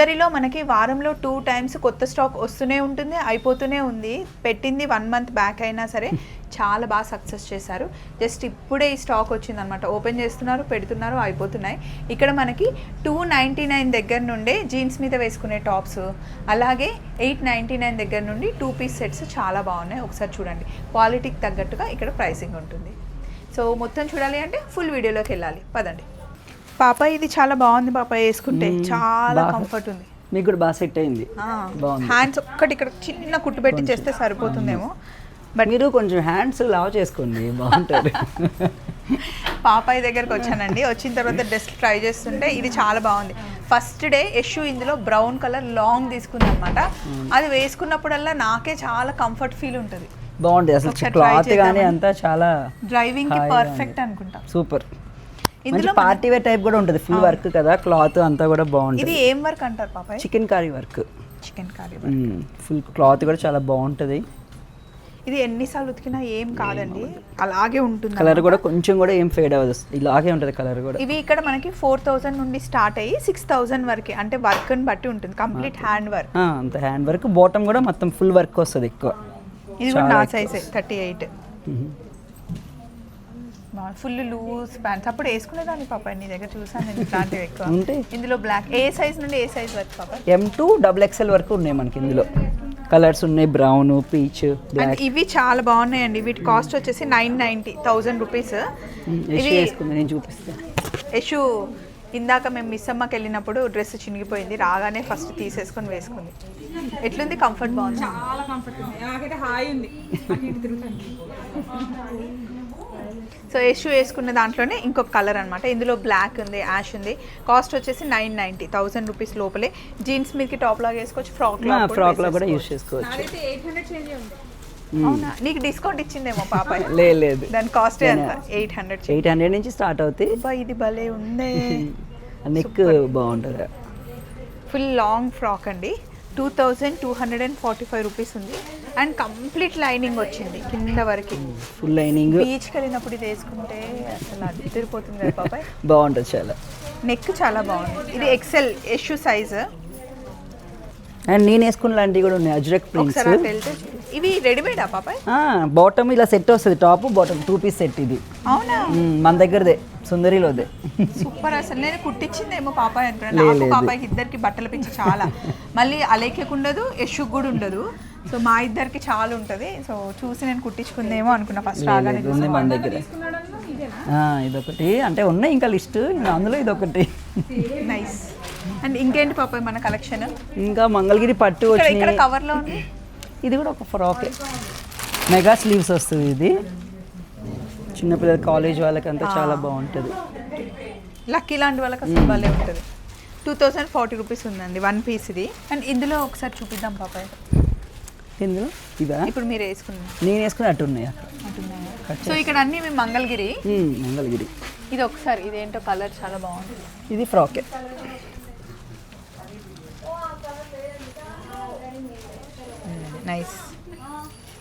అందరిలో మనకి వారంలో టూ టైమ్స్ కొత్త స్టాక్ వస్తూనే ఉంటుంది అయిపోతూనే ఉంది. పెట్టింది వన్ మంత్ బ్యాక్ అయినా సరే చాలా బాగా సక్సెస్ చేశారు. జస్ట్ ఇప్పుడే ఈ స్టాక్ వచ్చిందనమాట ఓపెన్ చేస్తున్నారు పెడుతున్నారు అయిపోతున్నాయి. ఇక్కడ మనకి టూ నైంటీ నైన్ దగ్గర నుండే జీన్స్ మీద వేసుకునే టాప్స్ అలాగే ఎయిట్ నైంటీ నైన్ దగ్గర నుండి టూ పీస్ సెట్స్ చాలా బాగున్నాయి. ఒకసారి చూడండి. క్వాలిటీకి తగ్గట్టుగా ఇక్కడ ప్రైసింగ్ ఉంటుంది. సో మొత్తం చూడాలి అంటే ఫుల్ వీడియోలోకి వెళ్ళాలి. పదండి. పాప ఇది చాలా బాగుంది పాప వేసుకుంటే. చాలా. కంఫర్ట్ ఉంది. మీకు కూడా బాగా సెట్ అయింది. హ్యాండ్స్ ఒక్కటి ఇక్కడ చిన్న కుట్టు పెట్టి చేస్తే సరిపోతుందేమో. బట్ మీరు కొంచెం హ్యాండ్స్ లావ్ చేసుకోండి బాగుంటారు పాపాయి దగ్గరకు వచ్చానండి. వచ్చిన తర్వాత డ్రెస్ ట్రై చేస్తుంటే ఇది చాలా బాగుంది. ఫస్ట్ డే యషు ఇందులో బ్రౌన్ కలర్ లాంగ్ తీసుకుంది అనమాట అది వేసుకున్నప్పుడల్లా నాకే చాలా కంఫర్ట్ ఫీల్ ఉంటుంది. బాగుంటుంది అసలు క్లాత్ కానీ? అంతా చాలా డ్రైవింగ్కి పర్ఫెక్ట్ అనుకుంటా. సూపర్ ఇందులో పార్టీ వేర్ టైప్ కూడా ఉంటుంది. ఫుల్ వర్క్ కదా క్లాత్ అంతా కూడా ఇది బాగుంటుంది ఏం వర్క్ అంటారు పాపాయ్? Chicken curry work. Chicken curry full cloth కూడా చాలా బాగుంటుంది. ఇది ఎన్నిసార్లు ఉతికినా ఏం కాదండి. అలాగే ఉంటుంది కలర్ కూడా కొంచెం కూడా ఏం ఫేడ్ అవ్వదు. ఇలాగే ఉంటుంది కలర్ కూడా. ఇవి ఇక్కడ మనకి ఫోర్ థౌజండ్ నుండి స్టార్ట్ అయ్యి సిక్స్ థౌజండ్ వరకు అంటే వర్క్ని బట్టి ఉంటుంది. Complete hand work. ఆ, అంత హ్యాండ్ వర్క్. బాటమ్ కూడా మొత్తం ఫుల్ వర్క్ వస్తుంది ఎక్కువ. ఇది కూడా నా సైజే thirty eight. Full loose pants. అప్పుడు వేసుకునేదాన్ని పాప నీ దగ్గర చూసాను నేను ఇట్లాంటివి ఎక్కువ. ఉంటాయి. ఇందులో బ్లాక్ ఏ సైజ్ నుండి ఏ సైజ్ వరకు పాప? ఎం టూ డబుల్ ఎక్స్ఎల్ వరకు ఉన్నాయి మనకి ఇందులో. కలర్స్ ఉన్నాయి బ్రౌన్ పీచ్ బ్లాక్ ఇవి చాలా బాగున్నాయండి. వీటి కాస్ట్ వచ్చేసి నైన్ నైంటీ థౌజండ్ రూపీస్ ఇది వేసుకుంది నేను చూపిస్తాను యశు ఇందాక మేము మిస్ అమ్మకి వెళ్ళినప్పుడు డ్రెస్ చినిగిపోయింది. రాగానే ఫస్ట్ తీసేసుకొని వేసుకుంది. ఎట్లుంది? కంఫర్ట్ బాగుంది? చాలా కంఫర్ట్ ఉంది. నాకైతే హాయి ఉంది సో యశు వేసుకున్న దాంట్లోనే ఇంకొక కలర్ అనమాట ఇందులో బ్లాక్ ఉంది యాష్ ఉంది. కాస్ట్ వచ్చేసి నైన్ నైంటీ థౌసండ్ రూపీస్ లోపలే. జీన్స్ మీదకి టాప్ లాగా వేసుకోవచ్చు ఫ్రాక్ ఫ్రాక్లో కూడా యూస్ చేసుకోవచ్చు. అవునా? నీకు డిస్కౌంట్ ఇచ్చిందేమో పాప. లే లేదు. దాని కాస్ట్ ఎంత ఎయిట్ హండ్రెడ్ ఎయిట్ హండ్రెడ్ నుంచి స్టార్ట్ అవుతాయి ఇది భలే ఉందే. నెక్ బాగుంటుంది. ఫుల్ లాంగ్ ఫ్రాక్ అండి. Two thousand two hundred and forty five rupees ఉంది. అండ్ కంప్లీట్ లైనింగ్ వచ్చింది కింద వరకు. Full lining. బీచ్కి వెళ్ళినప్పుడు ఇది వేసుకుంటే అసలు అదిరిపోతుంది కదా పాపాయ్ బాగుంటుంది చాలా. నెక్ చాలా బాగుంది. ఇది ఎక్సెల్ యషు సైజ్. అండ్ నేను వేసుకున్న లాంటివి కూడా ఉన్నాయి అజ్రక్ ప్రింట్స్. ఇవి రెడీమేడా పాపాయ్ బాటమ్ ఇలా సెట్ వస్తుంది top bottom two piece set ఇది. అవునా? మన దగ్గరదే సుందరిలోదే. సూపర్ అసలు నేను కుట్టించిందేమో పాపాయ్ అనుకున్నాను. పాపాయ్కి ఇద్దరికి బట్టల పిచ్చి చాలా. మళ్ళీ అలేఖ్యకు ఉండదు యశుకు కూడా ఉండదు. సో మా ఇద్దరికి చాలా ఉంటుంది. సో చూసి నేను కుట్టించుకుందేమో అనుకున్నా ఫస్ట్ ఉంది మన దగ్గర. ఆ, ఇదొకటి. అంటే ఉన్నాయి ఇంకా లిస్ట్ అందులో ఇదొకటి. నైస్ అండ్ ఇంకేంటి పాపాయ్ మన కలెక్షన్? ఇంకా మంగళగిరి పట్టు ఇక్కడ ఇక్కడ వచ్చినాయి కవర్లో ఉంది? ఇది కూడా ఒక ఫ్రాక్. మెగా స్లీవ్స్ వస్తుంది ఇది. చిన్నపిల్లల కాలేజ్ వాళ్ళకంతా చాలా బాగుంటుంది. లక్కీ లాంటి వాళ్ళకి అసలు భలే ఉంటుంది. టూ థౌసండ్ ఫార్టీ రూపీస్ ఉందండి వన్ పీస్ ఇది. అండ్ ఇందులో ఒకసారి చూపిద్దాం పాపాయ్ ఇందులో? ఇదా? ఇప్పుడు మీరు వేసుకున్నాం నేను వేసుకుని అటు ఉన్నాయి సో ఇక్కడ అన్ని మీ మంగళగిరి? మ్మ్, మంగళగిరి. ఇది ఒకసారి ఇదేంటో కలర్ చాలా బాగుంది. ఇది ఫ్రాకే. నైస్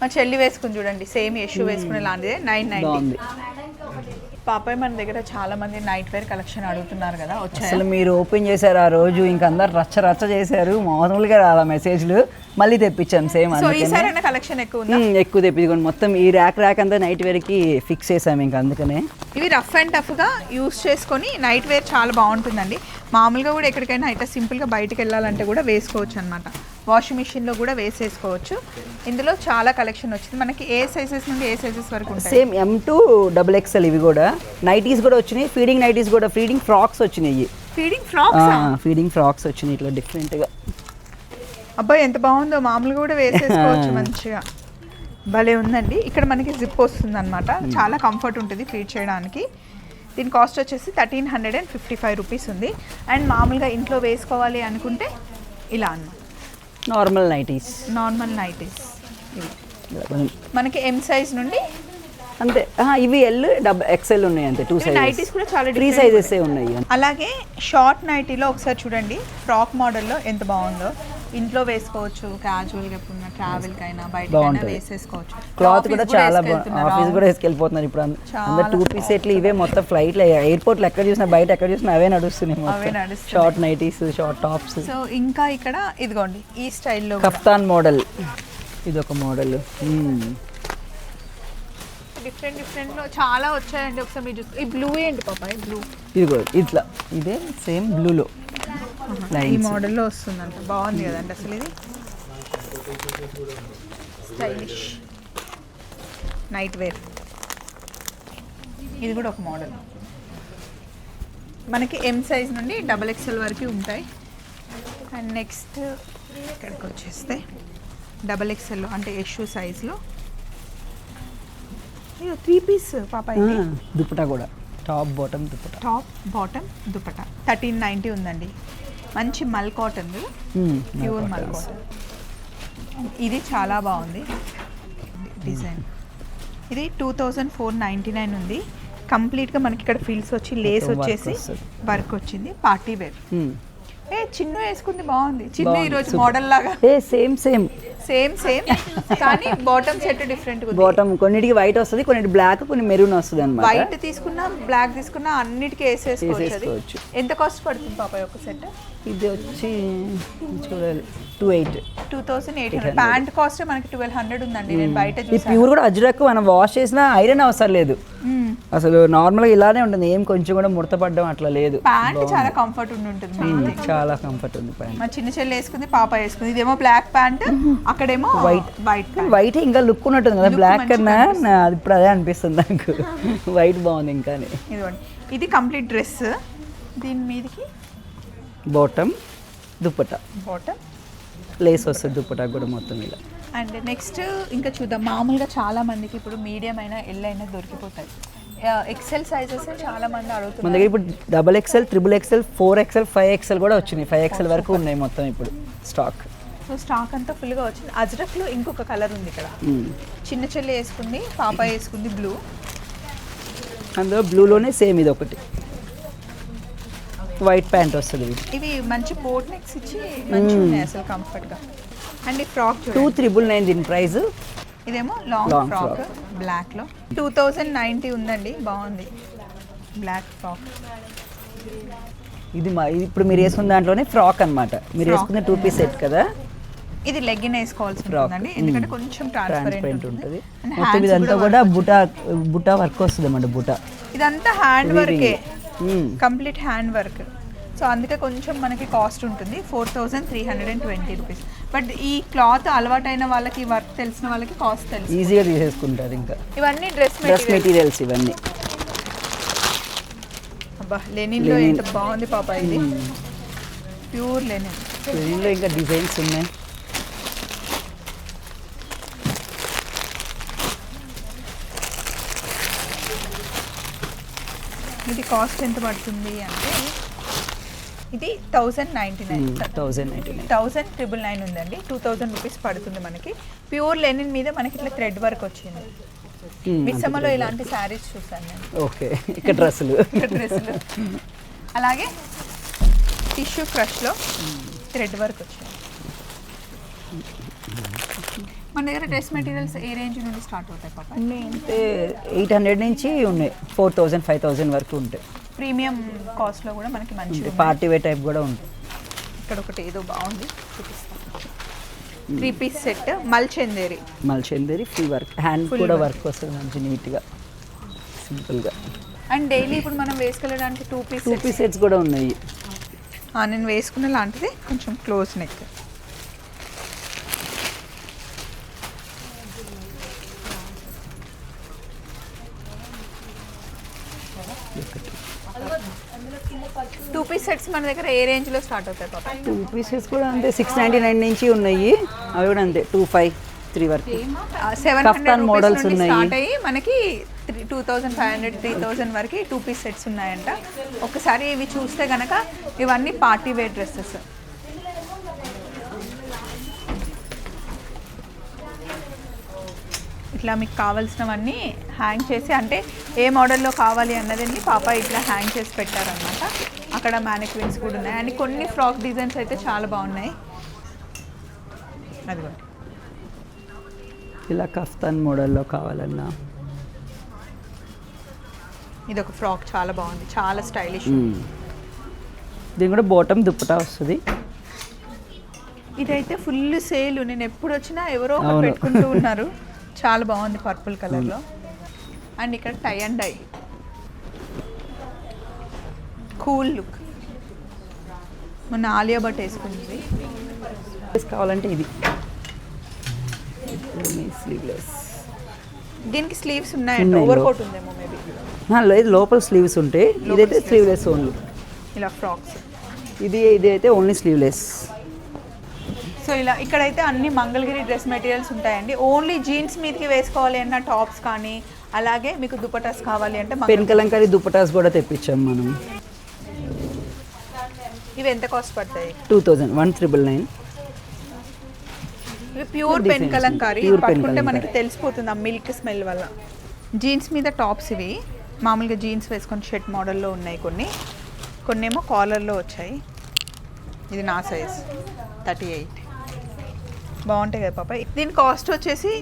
మా చెల్లి వేసుకుని చూడండి సేమ్ యశు వేసుకునే లాంటిదే నైన్ నైన్టీ బాగుంది. పాపాయ్ మన దగ్గర చాలా మంది నైట్ వేర్ కలెక్షన్ అడుగుతున్నారు కదా వచ్చాయి? అసలు మీరు ఓపెన్ చేశారు ఆ రోజు ఇంక అందరు రచ్చ రచ్చ చేశారు మామూలుగా రాలా మెసేజ్లు మళ్ళీ తెప్పించాం సేమ్ కలెక్షన్ ఎక్కువ మ్మ్, ఎక్కువ తెప్పించుకోండి. మొత్తం ఈ ర్యాక్ ర్యాక్ అంతా నైట్ వేర్కి ఫిక్స్ చేసాము ఇంకా అందుకనే. ఇవి రఫ్ అండ్ టఫ్గా యూస్ చేసుకొని నైట్ వేర్ చాలా బాగుంటుందండి. మామూలుగా కూడా ఎక్కడికైనా అయితే సింపుల్గా బయటికి వెళ్ళాలంటే కూడా వేసుకోవచ్చు అనమాట వాషింగ్ మిషన్లో కూడా వేసేసుకోవచ్చు. ఇందులో చాలా కలెక్షన్ వచ్చింది. మనకి ఏ సైజెస్ నుండి ఏ సైజెస్ వరకు same M to double XL ఇవి కూడా. నైటీస్ కూడా వచ్చినాయి. ఫీడింగ్ నైటీస్ కూడా ఫీడింగ్ ఫ్రాక్స్ వచ్చినాయి. Feeding frocks? ఫీడింగ్ ఫ్రాక్స్ వచ్చినాయి ఇట్లా డిఫరెంట్గా. అబ్బాయి ఎంత బాగుందో. మామూలుగా కూడా వేసేసుకోవచ్చు మంచిగా. భలే ఉందండి. ఇక్కడ మనకి జిప్ వస్తుంది అనమాట చాలా కంఫర్ట్ ఉంటుంది ఫీడ్ చేయడానికి. దీని కాస్ట్ వచ్చేసి thirteen hundred and fifty five rupees ఉంది. అండ్ మామూలుగా ఇంట్లో వేసుకోవాలి అనుకుంటే ఇలా అన్నమాట. నార్మల్ నైటీస్ నార్మల్ నైటీస్ మనకి ఎం సైజ్ నుండి? అంతే. ఇవి ఎల్ డబ్ ఎక్స్ఎల్ ఉన్నాయి అంతే టూ ఇవి నైటీస్ కూడా చాలా త్రీ సైజెస్ ఉన్నాయి. అలాగే షార్ట్ నైటీలో ఒకసారి చూడండి. ఫ్రాక్ మోడల్లో ఎంత బాగుందో. ఇంట్లో వేసుకోవచ్చు క్యాజువల్గా ఎప్పుడు ట్రావెల్ కైనా బాగుంటది. వేసేసుకోవచ్చు. క్లాత్ Office కూడా చాలా బాగుంది వేసుకెళ్తున్నారు. ఆఫీస్ కూడా వేసుకెళ్ళిపోతున్నారు ఇప్పుడు అంద- అందరు టూ పీస్ సెట్లు ఇవే మొత్తం ఫ్లైట్లో ఎయిర్పోర్ట్లో ఎక్కడ చూసినా బయట ఎక్కడ చూసినా అవే నడుస్తున్నాయి అవే మొత్తం. నడుస్తున్నాయి. Short nighties short tops so ఇంకా ఇక్కడ ఇదిగోండి ఈ స్టైల్లో కఫ్తాన్ మోడల్ ఇది ఒక మోడల్ డిఫరెంట్ డిఫరెంట్లో చాలా వచ్చాయండి. ఒకసారి మీరు చూస్తే ఈ బ్లూ ఏంటి పాప? ఈ బ్లూ ఇదిగో ఇట్లా. ఇదే సేమ్ బ్లూలో ఈ మోడల్లో వస్తుందంట. బాగుంది కదండి అసలు ఇది? స్టైలిష్ నైట్ వేర్ ఇది కూడా ఒక మోడల్. మనకి ఎం సైజ్ నుండి డబల్ ఎక్స్ఎల్ వరకు ఉంటాయి. అండ్ నెక్స్ట్ ఇక్కడికి వచ్చేస్తే డబల్ ఎక్స్ఎల్ అంటే యషు సైజ్లో ఇది త్రీ పీస్ పాప దుప్పటా కూడా. Top bottom dupatta. Top bottom dupatta thirteen ninety ఉందండి. మంచి మల్ కాటన్. ప్యూర్ మల్ కాటన్. ఇది చాలా బాగుంది. డిజైన్ ఇది two thousand four ninety nine ఉంది కంప్లీట్గా మనకి ఇక్కడ ఫీల్స్ వచ్చి లేస్ వచ్చేసి. వర్క్ వచ్చింది. పార్టీ వేర్ ఏ చిన్న వేసుకుంది బాగుంది. చిన్న ఈరోజు super. మోడల్ లాగా. ఏ సేమ్ సేమ్ సేమ్ సేమ్ కానీ బాటమ్ సెట్ డిఫరెంట్ బాటమ్ కొన్నిటికి వైట్ వస్తుంది కొన్నిటి బ్లాక్ కొన్ని మెరూన్ వస్తుంది అనమాట వైట్ తీసుకున్నా బ్లాక్ తీసుకున్నా అన్నిటికీ వేసేసుకోవచ్చు. ఎంత కాస్ట్ పడుతుంది పాప ఒక సెట్ ఇది వచ్చి చూడాలి. Two eight two thousand eight hundred pant cost మనకి ట్వెల్వ్ హండ్రెడ్ ఉందండి. నేను బయట ఈ ప్యూర్ కూడా అజ్రక్ మనం వాష్ చేసినా ఐరన్ అవసరం లేదు. అసలు నార్మల్గా ఇలానే ఉంటుంది. ఏం కొంచెం కూడా ముడత పడడం అట్లా లేదు. ప్యాంట్ చాలా కంఫర్ట్ ఉండి ఉంటుంది. ఉమ్, చాలా కంఫర్ట్ ఉంది పైన మా చిన్న చెల్లి వేసుకుంది పాప వేసుకుంది. ఇదేమో బ్లాక్ ప్యాంట్ అక్కడేమో. వైట్ ప్యాంట్ వైట్ ఇంకా లుక్ ఉన్నట్టుంది కదా. బ్లాక్ కన్నా అది ఇప్పుడు అదే అనిపిస్తుంది నాకు. వైట్ బాగుంది ఇంకా ఇది కంప్లీట్ డ్రెస్ దీని మీదకి బాటమ్ దుప్పట బాటమ్. లేస్ వస్తుంది దుప్పట కూడా మొత్తం ఇలా. అండ్ నెక్స్ట్ ఇంకా చూద్దాం. మామూలుగా చాలా మందికి ఇప్పుడు మీడియం అయినా ఎల్ అయినా దొరికిపోతాయి. ఎక్సెల్ సైజెస్ చాలా మంది మన అడుగుతున్నారు దగ్గర ఇప్పుడు double XL triple XL four XL five XL కూడా వచ్చినాయి. ఫైవ్ ఎక్స్ఎల్ వరకు ఉన్నాయి మొత్తం ఇప్పుడు స్టాక్ సో స్టాక్ అంతా ఫుల్గా వచ్చింది. అజ్రక్లో ఇంకొక కలర్ ఉంది ఇక్కడ. చిన్న చెల్లి వేసుకుంది పాప వేసుకుంది బ్లూ అందులో బ్లూలోనే సేమ్ ఇది ఒకటి. వైట్ ప్యాంట్ వస్తుంది ఇది ఇవి మంచి బోట్ నెక్స్ ఇచ్చి మంచిగా ఉన్నాయి అసలు కంఫర్ట్గా అండ్ ఈ ఫ్రాక్ టూ త్రిబుల్ నైన్ దీని ప్రైస్. ఇదేమో లాంగ్ ఫ్రాక్ frock. బ్లాక్లో టూ థౌజండ్ నైంటీ ఉందండి బాగుంది. బ్లాక్ ఫ్రాక్ ఇది మా ఇప్పుడు మీరు వేసుకున్న దాంట్లోనే ఫ్రాక్ అన్నమాట. మీరు. వేసుకున్న టూ పీస్ సెట్ కదా? ఇది లెగ్గిన్ వేసుకోవాల్సి. ఉంటుందండి. ఎందుకంటే Mm. కొంచెం ట్రాన్స్పరెంట్ ఉంటుంది. మొత్తం ఇదంతా కూడా బుటా బుటా వర్క్ వస్తుంది అన్నమాట బుటా. ఇదంతా హ్యాండ్ వర్కే. Complete hand work. సో అందుకే కొంచెం మనకి కాస్ట్ ఉంటుంది. Four thousand three hundred and twenty rupees. But ఈ క్లాత్ అలవాటైన వాళ్ళకి వర్క్ తెలిసిన వాళ్ళకి కాస్ట్ తెలుసు. ఈజీగా తీసేసుకుంటారు ఇంకా. ఇవన్నీ డ్రెస్ డ్రెస్ మెటీరియల్ మెటీరియల్స్ ఇవన్నీ. అబ్బా లెనిన్లో. ఎంత బాగుంది పాప ఇది. ప్యూర్ లెనిన్ దీనిలో ఇంకా డిజైన్స్ ఉన్నాయి. ఇది కాస్ట్ ఎంత పడుతుంది అంటే ఇది thousand ninety nine thousand ninety nine thousand triple nine ఉందండి. టూ థౌజండ్ రూపీస్ పడుతుంది మనకి. ప్యూర్ లెనిన్ మీద మనకి ఇట్లా థ్రెడ్ వర్క్ వచ్చింది. మిస్సమ్మలో ఇలాంటి శారీస్ చూసాను నేను. ఓకే ఇక్కడ డ్రెస్సులు. డ్రెస్సులు. అలాగే టిష్యూ క్రష్లో థ్రెడ్ వర్క్ వచ్చింది. మన దగ్గర డ్రెస్ మెటీరియల్స్ ఏ రేంజ్ నుండి స్టార్ట్ అవుతాయి పాప? అంటే ఎయిట్ హండ్రెడ్ నుంచి ఉన్నాయి. ఫోర్ థౌజండ్ ఫైవ్ థౌజండ్ వరకు ఉంటాయి. ప్రీమియం కాస్ట్లో కూడా మనకి ఉన్నాయి. పార్టీ వేర్ టైప్ కూడా ఉంటాయి. ఇక్కడ ఒకటి ఏదో బాగుంది. చూపిస్తాను త్రీ పీస్ సెట్ మల్చెందేరి మళ్ళీ చందేరి ఫుల్ వర్క్ హ్యాండ్ కూడా. వర్క్ వస్తుంది మంచి నీట్గా సింపుల్గా అండ్ డైలీ ఇప్పుడు మనం వేసుకెళ్ళడానికి two piece two piece sets కూడా ఉన్నాయి. నేను వేసుకున్న లాంటిది కొంచెం క్లోజ్ నెక్ సెట్స్ మన దగ్గర ఏ రేంజ్లో స్టార్ట్ అవుతాయి టూ పీసెస్ కూడా అంతే సిక్స్ నైంటీ నైన్ నుంచి ఉన్నాయి. అవి కూడా అంతే టూ ఫైవ్ త్రీ వరకు. సెవెన్ models మోడల్స్ ఉన్నాయి. స్టార్ట్ అయ్యి మనకి three two thousand five hundred three thousand వరకు టూ పీస్ సెట్స్ ఉన్నాయంట. ఒకసారి ఇవి చూస్తే గనక ఇవన్నీ పార్టీ వేర్ డ్రెస్సెస్ ఇట్లా మీకు కావాల్సినవన్నీ హ్యాంగ్ చేసి అంటే ఏ మోడల్లో కావాలి అన్నది పాప ఇట్లా హ్యాంగ్ చేసి పెట్టారనమాట అక్కడ మ్యానిక్విన్స్ కూడా ఉన్నాయి. అండ్ కొన్ని ఫ్రాక్ డిజైన్స్ అయితే చాలా బాగున్నాయి. అదిగోండి ఇలా కఫ్తాన్ మోడల్లో కావాలన్నా. ఇది ఒక ఫ్రాక్ చాలా బాగుంది. చాలా స్టైలిష్. దీని కూడా బోటం దుప్పటా వస్తుంది. ఇదైతే ఫుల్ సేల్. నేను ఎప్పుడు వచ్చినా ఎవరో ఒకరు. పెట్టుకుంటూ ఉన్నారు. చాలా బాగుంది పర్పుల్ కలర్లో. అండ్ ఇక్కడ tie and dye. Cool look. మొన్న ఆలియా భట్ వేసుకుంది కావాలంటే ఇది. స్లీవ్లెస్ దీనికి స్లీవ్స్ ఉన్నాయంట. ఉన్నాయి, ఓవర్ కోట్ ఉందేమో మేబీ లేదు లోపల స్లీవ్స్ ఉంటాయి ఇదైతే స్లీవ్లెస్ ఓన్లీ ఇలా ఫ్రాక్స్ ఇది ఇది అయితే ఓన్లీ స్లీవ్లెస్ సో ఇలా ఇక్కడైతే అన్ని మంగళగిరి డ్రెస్ మెటీరియల్స్ ఉంటాయండి. ఓన్లీ జీన్స్ మీదకి వేసుకోవాలి అన్న టాప్స్ కానీ అలాగే మీకు దుపటాస్ కావాలి అంటే మంగళ- పెన్ కలంకారీ దుప్పటాస్ కూడా తెప్పించాం మనం. ఇవి ఎంత కాస్ట్ పడతాయి? Two thousand one triple nine. ఇవి ప్యూర్ పెన్. కలంకారీ. పట్టుకుంటే మనకి. తెలిసిపోతుంది ఆ మిల్క్ స్మెల్ వల్ల. జీన్స్ మీద టాప్స్ ఇవి. మామూలుగా జీన్స్ వేసుకొని షర్ట్ మోడల్లో ఉన్నాయి కొన్ని. కొన్ని ఏమో కాలర్లో వచ్చాయి. ఇది నా సైజ్ థర్టీ ఎయిట్. బాగుంటాయి కదా పాప. దీని కాస్ట్ వచ్చేసి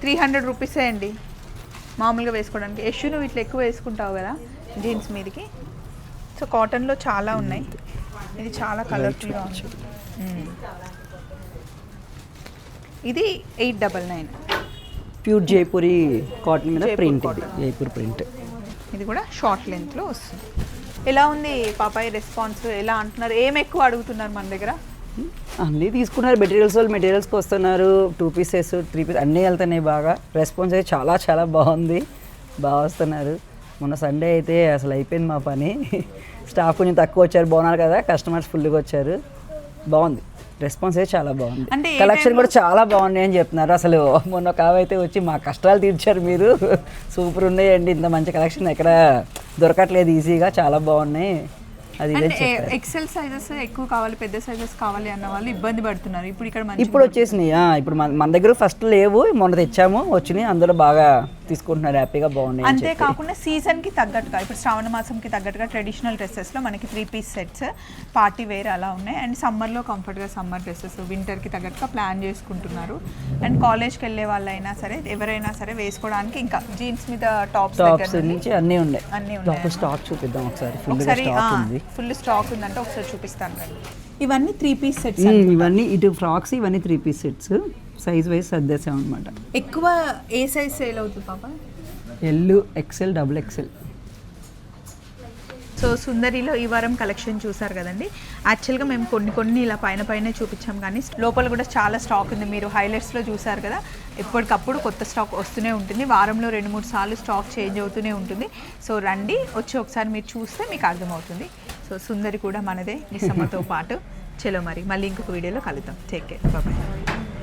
త్రీ హండ్రెడ్ రూపీసే అండి. మామూలుగా వేసుకోవడానికి. యశు నువ్వు ఇట్లా ఎక్కువ వేసుకుంటావు కదా జీన్స్ మీదకి. సో కాటన్లో చాలా ఉన్నాయి. ఇది చాలా కలర్ఫుల్గా ఉంది. మ్మ్. ఇది eight double nine pure Jaipuri cotton మీద ప్రింట్ ఇది. జైపూర్ ప్రింట్ ఇది కూడా షార్ట్ లెంత్లో వస్తుంది. ఎలా ఉంది పాపాయి రెస్పాన్స్ ఎలా అంటున్నారు? ఏం ఎక్కువ అడుగుతున్నారు మన దగ్గర? అన్నీ తీసుకున్నారు. మెటీరియల్స్ వాళ్ళు మెటీరియల్స్కి వస్తున్నారు. టూ పీసెస్ త్రీ పీస్ అన్నీ వెళ్తున్నాయి బాగా. రెస్పాన్స్ అయితే చాలా చాలా బాగుంది. బాగా వస్తున్నారు. మొన్న సండే అయితే అసలు అయిపోయింది మా పని. స్టాఫ్ కొంచెం తక్కువ వచ్చారు బాగున్నారు కదా కస్టమర్స్ ఫుల్గా వచ్చారు. బాగుంది. రెస్పాన్స్ అయితే చాలా బాగుంది. అంటే కలెక్షన్ కూడా చాలా బాగుంది అని చెప్తున్నారు. అసలు మొన్న అయితే వచ్చి మా కష్టాలు తీర్చారు మీరు. సూపర్ ఉన్నాయండి. ఇంత మంచి కలెక్షన్ ఎక్కడ దొరకట్లేదు. ఈజీగా చాలా బాగున్నాయి. అది ఎక్సెల్ సైజెస్ ఎక్కువ కావాలి పెద్ద సైజెస్ కావాలి అన్న వాళ్ళు ఇబ్బంది పడుతున్నారు. ఇప్పుడు ఇక్కడ ఇప్పుడు వచ్చేసినాయి. ఇప్పుడు మన మన దగ్గర ఫస్ట్ లేవు. మొన్న తెచ్చాము వచ్చినాయి. అందులో బాగా తీసుకుంటున్నారు హ్యాపీగా బాగున్నాయి. అంతేకాకుండా సీజన్కి తగ్గట్టుగా ఇప్పుడు శ్రావణ మాసంకి తగ్గట్టుగా ట్రెడిషనల్ డ్రెస్సెస్లో మనకి three piece sets party wear అలా ఉన్నాయి. అండ్ సమ్మర్లో కంఫర్ట్గా సమ్మర్ డ్రెస్సెస్ వింటర్కి తగ్గట్టుగా ప్లాన్ చేసుకుంటున్నారు. అండ్ కాలేజ్కి వెళ్ళే వాళ్ళైనా సరే ఎవరైనా సరే వేసుకోవడానికి ఇంకా జీన్స్ మీద టాప్స్ టాప్స్ నుంచి అన్నీ ఉన్నాయి అన్నీ ఉన్నాయి? స్టాక్ చూపిద్దాం ఒకసారి ఒకసారి ఫుల్ స్టాక్ ఉందంటే ఒకసారి చూపిస్తాను. ఇవన్నీ త్రీ పీస్ సెట్స్ ఇవన్నీ ఇటు ఫ్రాక్స్ ఇవన్నీ three piece sets. Size wise సర్దేశాం అనమాట ఎక్కువ ఏ సైజ్ సేల్ అవుతుంది పాప? L XL double XL so సుందరిలో ఈ వారం కలెక్షన్ చూసారు కదండి. యాక్చువల్గా మేము కొన్ని కొన్ని ఇలా పైన పైన చూపించాం కానీ లోపల కూడా చాలా స్టాక్ ఉంది. మీరు హైలైట్స్లో చూసారు కదా ఎప్పటికప్పుడు కొత్త స్టాక్ వస్తూనే ఉంటుంది. వారంలో రెండు మూడు సార్లు స్టాక్ చేంజ్ అవుతూనే ఉంటుంది. సో రండి వచ్చి ఒకసారి మీరు చూస్తే మీకు అర్థమవుతుంది. సో సుందరి కూడా మనదే మిస్సమ్మతో పాటు. చలో మరి మళ్ళీ ఇంకొక వీడియోలో కలుద్దాం. Take care bye